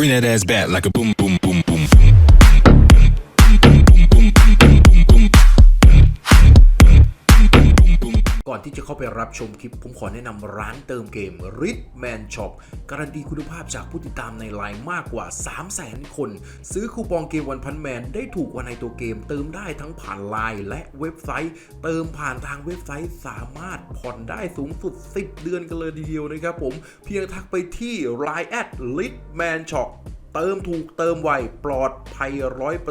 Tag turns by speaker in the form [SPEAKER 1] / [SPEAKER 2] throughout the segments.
[SPEAKER 1] Bring that ass back like a boom, boom, boom,
[SPEAKER 2] รับชมคลิป ผมขอแนะนำร้านเติมเกม r i t Man Shop การันตีคุณภาพจากผู้ติดตามในไลน์มากกว่า 300,000คน ซื้อคูปองเกมวันพันแมนได้ถูกกว่าในตัวเกม เติมได้ทั้งผ่านไลน์และเว็บไซต์ เติมผ่านทางเว็บไซต์สามารถผ่อนได้สูงสุด 10 เดือนกันเลยทีเดียวนะครับผมเพียงทักไปที่ Line at r i t Man Shop เติมถูกเติมไวปลอดภัย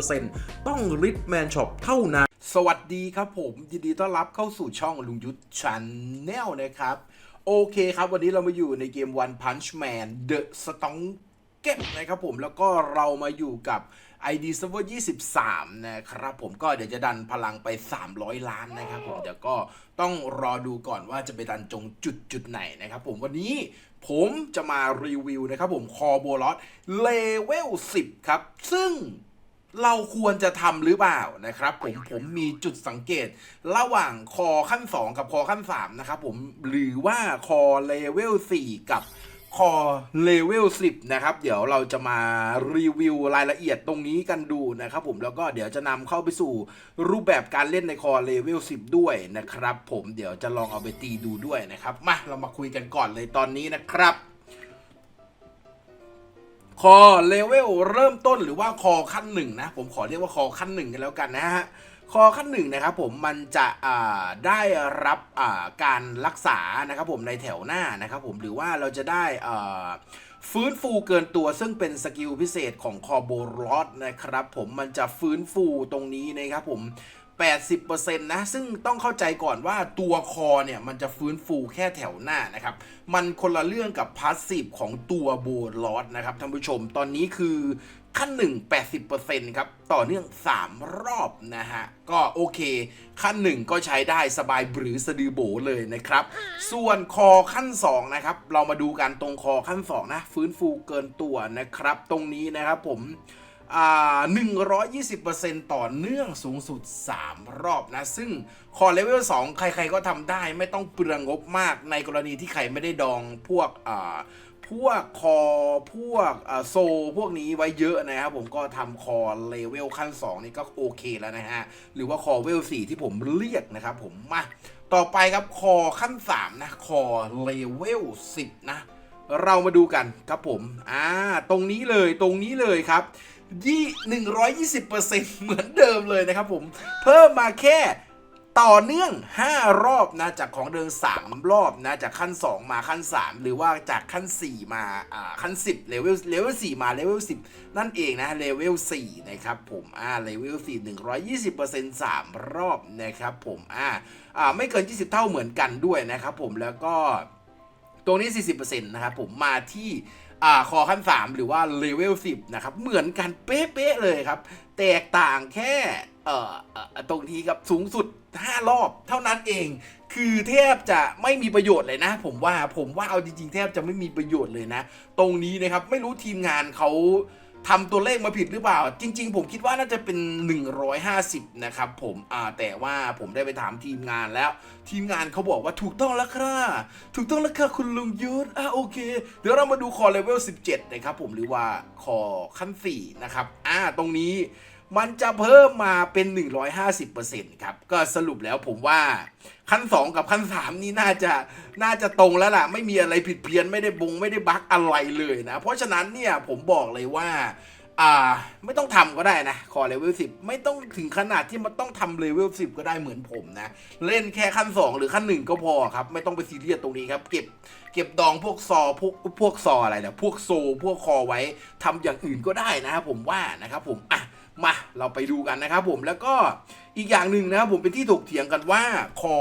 [SPEAKER 2] 100%ต้อง r i t Man Shop เท่านั้น สวัสดีครับผม ยินดีต้อนรับเข้าสู่ช่องลุงยุทธชันแนลนะครับ โอเคครับ วันนี้เรามาอยู่ในเกม One Punch Man The Strong เก็บนะครับผมแล้วก็เรามาอยู่กับ ID Server 23 นะครับผมก็เดี๋ยวจะดันพลังไป 300 ล้านนะครับผมเดี๋ยวก็ต้องรอดูก่อนว่าจะไปดันจงจุดจุดไหนนะครับผมวันนี้ผมจะมารีวิวนะครับผมคอโบลอสเลเวล10 ครับ ซึ่ง เราควรจะทำหรือเปล่านะครับ ผมผมมีจุดสังเกต ระหว่างคอขั้น 2 กับคอขั้น 3 นะครับผมหรือว่าคอเลเวล 4 กับคอเลเวล 10 นะครับ เดี๋ยวเราจะมารีวิวรายละเอียดตรงนี้กันดูนะครับผมแล้วก็เดี๋ยวจะนำเข้าไปสู่รูปแบบการเล่นในคอเลเวล 10 ด้วยนะครับ ผมเดี๋ยวจะลองเอาไปตีดูด้วยนะครับ มาเรามาคุยกันก่อนเลยตอนนี้นะครับ คอเลเวลเริ่มต้นหรือว่าคอขั้นหนึ่งนะ ผมขอเรียกว่าคอขั้นหนึ่งกันแล้วกันนะฮะคอขั้นหนึ่งนะครับผมมันจะได้รับการรักษานะครับผมในแถวหน้านะครับผมหรือว่าเราจะได้ฟื้นฟูเกินตัวซึ่งเป็นสกิลพิเศษของคอโบรอดนะครับผมมันจะฟื้นฟูตรงนี้นะครับผม 80%นะ ซึ่งต้องเข้าใจก่อนว่าตัวคอเนี่ยมันจะฟื้นฟูแค่แถวหน้านะครับ มันคนละเรื่องกับพาสซีฟของตัวโบลอสนะครับท่านผู้ชม ตอนนี้คือขั้น 1 80%ครับ ต่อเนื่อง 3 รอบนะฮะ ก็โอเค ขั้น 1 ก็ใช้ได้สบายบรือสะดือโบเลยนะครับ ส่วนคอขั้น 2 นะครับ เรามาดูกันตรงคอขั้น 2 นะ ฟื้นฟูเกินตัวนะครับ ตรงนี้นะครับผม 120%ต่อเนื่องสูงสุด 3 รอบนะ ซึ่งคอเลเวล2ใครๆก็ทำได้ไม่ต้องเปลืองงบมากในกรณีที่ใครไม่ได้ดองพวกพวกคอพวกโซพวกนี้ไว้เยอะนะครับผมก็ทำคอเลเวลขั้น 2 นี่ก็โอเคแล้วนะฮะ หรือว่าคอเวล 4 ที่ผมเรียกนะครับผมมาต่อไปครับคอขั้น 3 นะ คอเลเวล 10 นะ เรามาดูกันครับผมอ่าตรงนี้เลยตรงนี้เลยครับ ยี่หนึ่งร้อยยี่สิบเปอร์เซ็นต์เหมือนเดิมเลยนะครับผม เพิ่มมาแค่ต่อเนื่อง 5 รอบนะจากของเดิม3 รอบนะจากขั้น 2 มาขั้น 3 หรือว่าจากขั้น 4 มาอ่าขั้น 10เลเวลเลเวล4มาเลเวล10 นั่นเองนะเลเวล4นะครับผมอ่าเลเวล4 120% 3 รอบนะครับผมอ่าอ่าไม่เกิน 20 เท่าเหมือนกันด้วยนะครับผมแล้วก็ตรงนี้ 40%นะครับผมมาที่ อ่าคอขั้น 3 หรือว่าเลเวล10 นะครับ เหมือนกันเป๊ะๆเลยครับ แตกต่างแค่เอ่อเอ่อตรงที่กับสูงสุด 5 รอบเท่านั้นเอง คือแทบจะไม่มีประโยชน์เลยนะ ผมว่าผมว่าเอาจริงๆ แทบจะไม่มีประโยชน์เลยนะ ตรงนี้นะครับไม่รู้ทีมงานเขา ทำตัวเลขมาผิดหรือเปล่า จริง ๆ ผมคิดว่าน่าจะเป็น 150 นะครับผมอ่าแต่ว่าผมได้ไปถามทีมงานแล้ว ทีมงานเขาบอกว่าถูกต้องแล้วครับถูกต้องแล้วค่ะคุณลุงยุทธอะโอเค เดี๋ยวเรามาดูคอเลเวล 17 นะครับผมหรือว่าคอขั้น4นะครับอ่าตรงนี้ มันจะเพิ่มมาเป็น 150%ครับ ก็สรุปแล้วผมว่าขั้น 2 กับขั้น 3 นี่น่าจะน่าจะตรงแล้วล่ะ ไม่มีอะไรผิดเพี้ยนไม่ได้บงไม่ได้บั๊กอะไรเลยนะ เพราะฉะนั้นเนี่ยผมบอกเลยว่าอ่าไม่ต้องทำก็ได้นะ คอเลเวล10ไม่ต้องถึงขนาดที่มันต้องทำเลเวล10ก็ได้เหมือนผมนะ เล่นแค่ขั้น 2 หรือขั้น 1 ก็พอครับ ไม่ต้องไปซีเรียสตรงนี้ครับ เก็บเก็บดองพวกซอพวกพวกซออะไรนะพวกโซ พวกคอไว้ทำอย่างอื่นก็ได้นะครับผมว่านะครับผมอะ มาเราไปดูกันนะครับผมแล้วก็อีกอย่างหนึ่งนะครับผมเป็นที่ถกเถียงกันว่าคอ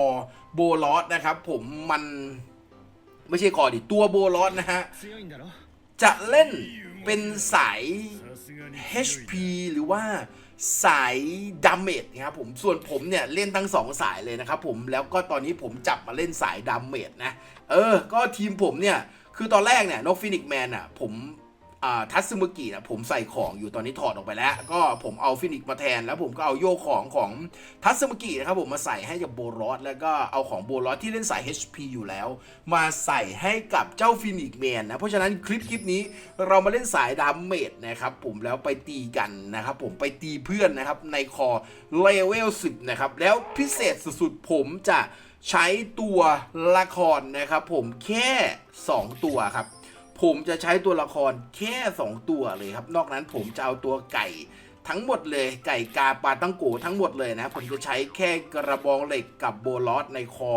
[SPEAKER 2] โบลอสนะครับผมมันไม่ใช่คอดิตัวโบลอสนะฮะจะเล่นเป็นสาย HP หรือว่าสายดาเมจนะครับผมส่วนผมเนี่ยเล่นทั้งสองสายเลยนะครับผมแล้วก็ตอนนี้ผมจับมาเล่นสายดาเมจนะ เออ ก็ทีมผมเนี่ย คือตอนแรกเนี่ยนกฟินิกแมนอะผม ทัตสึมุกินะผมใส่ของอยู่ตอนนี้ถอดออกไปแล้ว ก็ผมเอาฟินิกมาแทน แล้วผมก็เอาโยกของของทัตสึมุกินะครับผมมาใส่ให้กับโบรอสแล้วก็เอาของโบรอสที่เล่นสาย HP อยู่แล้ว มาใส่ให้กับเจ้าฟินิกแมนนะ เพราะฉะนั้นคลิปคลิปนี้เรามาเล่นสายดาเมจนะครับผมแล้วไปตีกันนะครับผมไปตีเพื่อนนะครับในคอเลเวล10นะครับแล้วพิเศษสุดๆผมจะใช้ตัวละครนะครับผมแค่ 2 ตัวครับ ผมจะใช้ตัวละครแค่ 2 ตัวเลยครับ นอกนั้นผมจะเอาตัวไก่ทั้งหมดเลยไก่กาปลาตั้งโกทั้งหมดเลยนะ ผมจะใช้แค่กระบองเหล็กกับโบลอสในคอ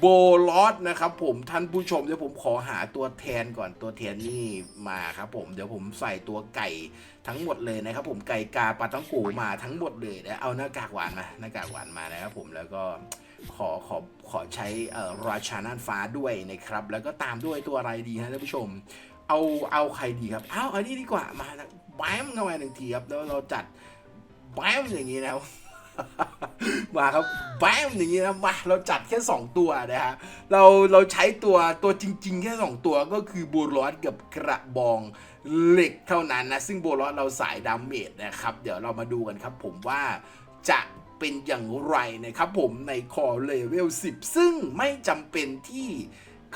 [SPEAKER 2] โบลอสนะครับผมท่านผู้ชมเดี๋ยวผมขอหาตัวแทนก่อนตัวแทนนี่มาครับผมเดี๋ยวผมใส่ตัวไก่ทั้งหมดเลยนะครับผมไก่กาปลาตั้งโกมาทั้งหมดเลยนะเอาหน้ากากหวานมาหน้ากากหวานมานะครับผมแล้วก็ ขอขอขอใช้ราชาน่านฟ้าด้วยนะครับ แล้วก็ตามด้วยตัวอะไรดีฮะท่านผู้ชม เอาเอาใครดีครับเอาอันนี้ดีกว่ามาแบมเข้ามาหนึ่งทีครับแล้วเราจัดแบมอย่างนี้นะมาครับแบมอย่างนี้นะมาเราจัดแค่ 2 ตัวนะฮะเราเราใช้ตัวตัวจริง ๆ แค่ 2 ตัวก็คือโบลอสกับกระบองเหล็กเท่านั้นนะ ซึ่งโบลอสเราสายดาเมจนะครับ เดี๋ยวเรามาดูกันครับผมว่าจะ เป็นอย่างไรนะครับผมในคอเลเวล 10 ซึ่งไม่จำเป็นที่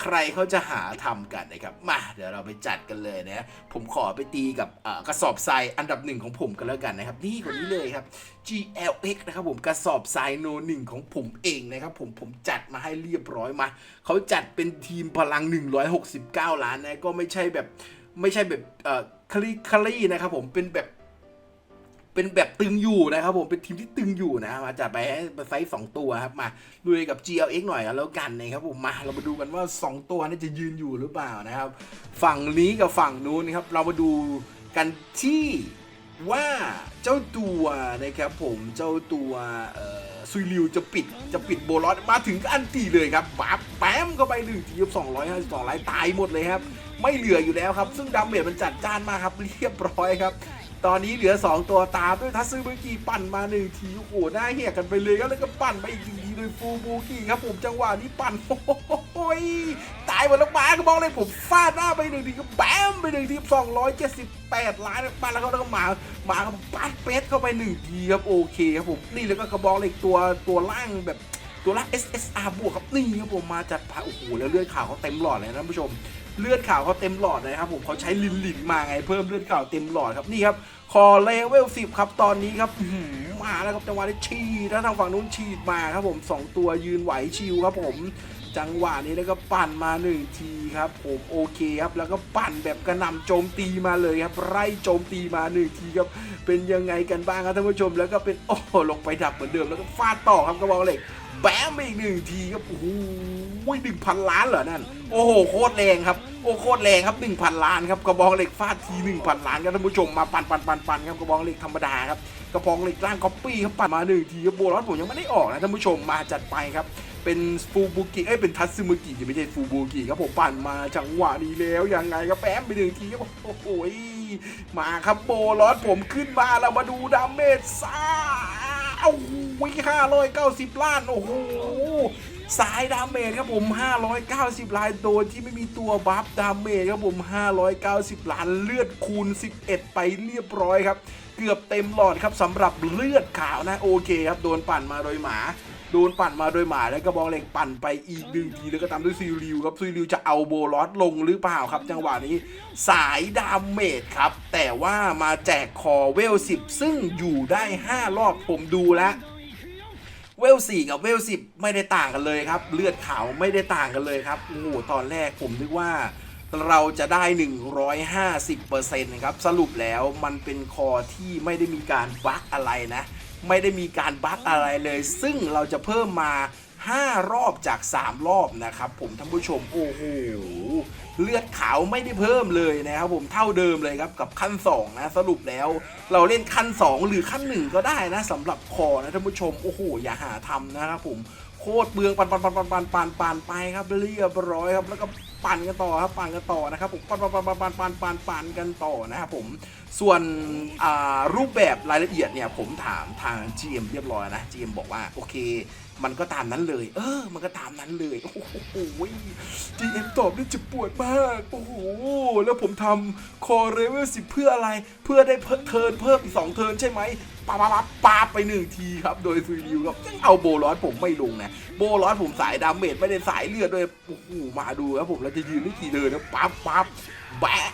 [SPEAKER 2] ใครเขาจะหาทำกันนะครับ มาเดี๋ยวเราไปจัดกันเลยนะผมขอไปตีกับกระสอบทรายอันดับหนึ่งของผมกันแล้วกันนะครับ นี่คนนี้เลยครับ GLX นะครับผมกระสอบทรายโนหนึ่งของผมเองนะครับผมผมจัดมาให้เรียบร้อยมา เขาจัดเป็นทีมพลัง 169 ล้านนะ ก็ไม่ใช่แบบไม่ใช่แบบคลีคลีนะครับผมเป็นแบบ เป็นแบบตึงอยู่นะครับผมเป็นทีมที่ตึงอยู่นะมาจัดไปให้ไซส์สองตัวครับมาดูกับ GLX หน่อยแล้วกันนะครับผมมาเรามาดูกันว่า 2 ตัวนี้จะยืนอยู่หรือเปล่านะครับ ฝั่งนี้กับฝั่งนู้นนะครับ เรามาดูกันที่ว่าเจ้าตัวนะครับผมเจ้าตัวซุยริวจะปิดจะปิดโบลอสมาถึงก็อันตีเลยครับปั๊บแป๊มเข้าไปหนึ่งทีสองร้อยห้าสิบสองไลท์ตายหมดเลยครับ ไม่เหลืออยู่แล้วครับ ซึ่งดาเมจมันจัดจ้านมากครับเรียบร้อยครับ ตอนนี้เหลือ 2 ตัวตามด้วยทัสซึบุกิปั่นมาหนึ่งทีโอ้โหหน้าเหี้ยกันไปเลยครับแล้วก็ปั่นไปอีกทีโดยฟูบูกิครับผมจังหวะนี้ปั่นโอ้ยตายหมดแล้วมาก็บอกเลยผมฟาดหน้าไปหนึ่งทีก็แบมไปหนึ่งทีสองร้อยเจ็ดสิบแปดล้านปั่นแล้วก็แล้วก็มามาครับปัดเป็ดเข้าไปหนึ่งทีครับโอเคครับผมนี่แล้วก็กระบอกเล็กตัวตัวล่างแบบตัวล่าง SSR บวกครับนี่ครับผมมาจัดพาโอ้โหแล้วเลือดขาวเขาเต็มหลอดเลยนะท่านผู้ชม เลือดขาวเขาเต็มหลอดเลยครับผมเขาใช้ลินลินมาไงเพิ่มเลือดขาวเต็มหลอดครับนี่ครับคอเลเวล10ครับตอนนี้ครับมาแล้วครับจังหวะนี้ฉีดแล้วทางฝั่งนู้นฉีดมาครับผมสองตัวยืนไหวชิวครับผมจังหวะนี้แล้วก็ปั่นมาหนึ่งทีครับผมโอเคครับแล้วก็ปั่นแบบกระหน่ำโจมตีมาเลยครับ ไล่โจมตีมาหนึ่งทีครับเป็นยังไงกันบ้างครับท่านผู้ชมแล้วก็เป็นโอ้ลงไปดับเหมือนเดิมแล้วก็ฟาดต่อครับกระบอกเหล็ก แบมไปอีกหนึ่งทีครับโอ้โหหนึ่งพันล้านเหรอนั่นโอ้โหโคตรแรงครับโอ้โคตรแรงครับหนึ่งพันล้านครับกระบองเหล็กฟาดทีหนึ่งพันล้านครับท่านผู้ชมมาปันปันปันปั่นครับกระบองเหล็กธรรมดาครับกระบองเหล็กร่างก๊อปปี้ครับปั่นมาหนึ่งทีครับโบลอสผมยังไม่ได้ออกนะท่านผู้ชมมาจัดไปครับเป็นฟูบูกิเอ้ยเป็นทัตสึมุกิไม่ใช่ฟูบูกิครับผมปั่นมาจังหวะนี้แล้วยังไงครับแป๊มไปหนึ่งทีครับโอ้โหมาครับโบลอสผมขึ้นมาเรามาดูดาเมจซ่า โอ้โหห้าร้อยเก้าสิบล้าน โอ้โห สายดาเมจครับผม 590 ล้านโดนที่ไม่มีตัวบัฟดาเมจครับผม 590 ล้านเลือดคูณ 11 ไปเรียบร้อยครับ เกือบเต็มหลอดครับสำหรับเลือดขาวนะ โอเคครับ โดนปั่นมาโดยหมา โดนปั่นมาโดยหมาแล้วก็บองเหล็กปั่นไปอีกหนึ่งทีแล้วก็ตามด้วยซีริวครับซีริวจะเอาโบลอสลงหรือเปล่าครับ จังหวะนี้สายดาเมจครับ แต่ว่ามาแจกคอเวล 10 ซึ่งอยู่ได้ 5 รอบผมดูแล้วเวล4กับเวล10ไม่ได้ต่างกันเลยครับ เลือดขาวไม่ได้ต่างกันเลยครับ โอ้โห ตอนแรกผมนึกว่าเราจะได้ 150%นะครับ สรุปแล้วมันเป็นคอที่ไม่ได้มีการบั๊กอะไรนะ ไม่ได้มีการบั๊กอะไรเลย ซึ่งเราจะเพิ่มมา 5 รอบจาก 3 รอบนะครับ ผมท่านผู้ชมโอ้โหเลือดขาวไม่ได้เพิ่มเลยนะครับผมเท่าเดิมเลยครับกับขั้น2นะสรุปแล้วเราเล่นขั้น 2 หรือขั้น 1 ก็ได้นะสำหรับคอนะท่านผู้ชมโอ้โหอย่าหาทำนะครับผมโคตรเบืองปันปันปันปันปันปันปันไปครับเรียบร้อยครับแล้วก็ ปั่นกันต่อครับปั่นกันต่อนะครับผมปั่นปั่นปั่นปั่นปั่นปั่นปั่นกันต่อนะครับผมส่วนรูปแบบรายละเอียดเนี่ยผมถามทาง GM เรียบร้อยนะ GM บอกว่าโอเค มันก็ตามนั้นเลย เออ มันก็ตามนั้นเลย โอ้โห GM ตอบได้เจะปวดมาก โอ้โห แล้วผมทำคอเรเวลสิเพื่ออะไร เพื่อได้เพิ่มเทิร์นเพิ่มอีก2เทิร์นใช่ไหมปาปาปาปาไปหนึ่งทีครับ โดยซุยริวครับยังเอาโบลอสผมไม่ลงนะ โบลอสผมสายดาเมจไม่ได้สายเลือดด้วย โอ้โห มาดูครับผม เราจะยืนได้กี่เทินนะปั๊บปั๊บแบะ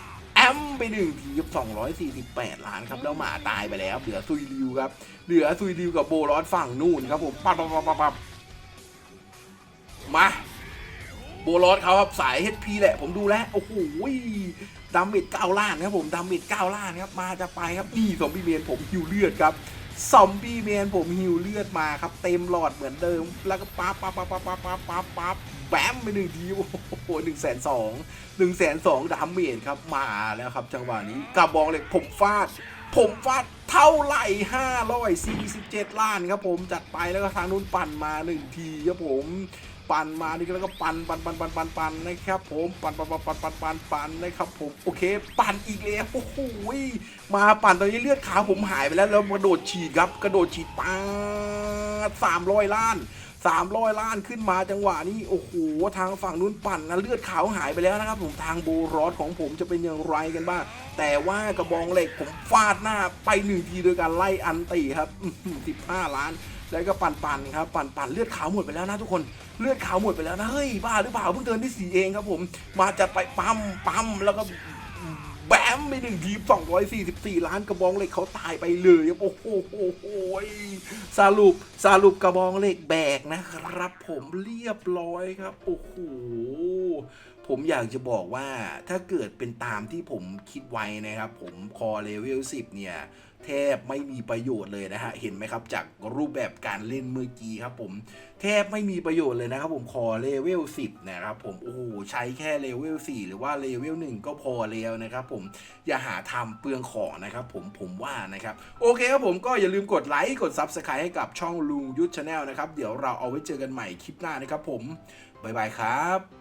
[SPEAKER 2] มป์ไปหนึ่งทีสองร้อยสี่สิบแปดล้านครับแล้วหมาตายไปแล้ว เหลือซุยริวครับ เหลือซุยริวกับโบรอสฝั่งนู่นครับผมปั๊บปั๊บปั๊บปั๊บมาโบรอสเขาครับสาย HP แหละ ผมดูแล้ว โอ้โหดาเมจเก้าล้านครับผมดาเมจเก้าล้านครับ มาจะไปครับนี่สอมบี้เมนผมหิวเลือดครับซอมบี้เมนผมหิวเลือดมาครับ เต็มหลอดเหมือนเดิม แล้วก็ปั๊บปั๊บปั๊บปั๊บปั๊บปั๊บปั๊บ แบมไปหนึ่งทีโอ้โหหนึ่งแสนสองหนึ่งแสนสองดาเมจครับมาแล้วครับ จังหวะนี้กระบองเหล็กผมฟาด ผมฟาดเท่าไหร่547ล้านครับผมจัดไปแล้วก็ทางนู้นปั่นมาหนึ่งทีครับผมปั่นมานี่แล้วก็ปั่นปั่นปั่นปั่นปั่นปั่นนะครับผมปั่นปั่นปั่นปั่นปั่นปั่นปั่นนะครับผมโอเค ปั่นอีกแล้วโอ้โหมาปั่นตอนนี้เลือดขาวผมหายไปแล้วแล้วกระโดดฉีดครับ กระโดดฉีดปาดสามร้อยล้าน สามร้อยล้านขึ้นมาจังหวะนี้ โอ้โห ทางฝั่งนู้นปั่นนะเลือดขาวหายไปแล้วนะครับ ผมทางโบรอสของผมจะเป็นอย่างไรกันบ้าง แต่ว่ากระบองเหล็กผมฟาดหน้าไปหนึ่งทีโดยการไล่อันตีครับสิบห้าล้าน แล้วก็ปั่นปั่นครับ ปั่นปั่นเลือดขาวหมดไปแล้วนะทุกคนเลือดขาวหมดไปแล้วนะเฮ้ยบ้าหรือเปล่าเพิ่งเดินที่สี่เองครับผม มาจัดไปปั๊มปั๊มแล้วก็ แบมไปหนึ่งทีสองร้อยสี่สิบสี่ล้านกระบองเหล็กเขาตายไปเลยครับโอ้โหโหสรุปสรุปกระบองเหล็กแบกนะครับผมเรียบร้อยครับโอ้โหผมอยากจะบอกว่าถ้าเกิดเป็นตามที่ผมคิดไว้นะครับ ผมคอเลเวล10 เนี่ย แทบไม่มีประโยชน์เลยนะฮะ เห็นไหมครับ จากรูปแบบการเล่นเมื่อกี้ครับผมแทบไม่มีประโยชน์เลยนะครับผมคอเลเวล10 นะครับผม โอ้โห ใช้แค่เลเวล4 หรือว่าเลเวล1 ก็พอแล้วนะครับผมอย่าหาทำเปลืองของนะครับผมผมว่านะครับ โอเคครับผมก็อย่าลืมกดไลค์ กด Subscribe ให้กับช่องลุงยุทธชาแนลนะครับ เดี๋ยวเราเอาไว้เจอกันใหม่คลิปหน้านะครับผมบ๊ายบายครับ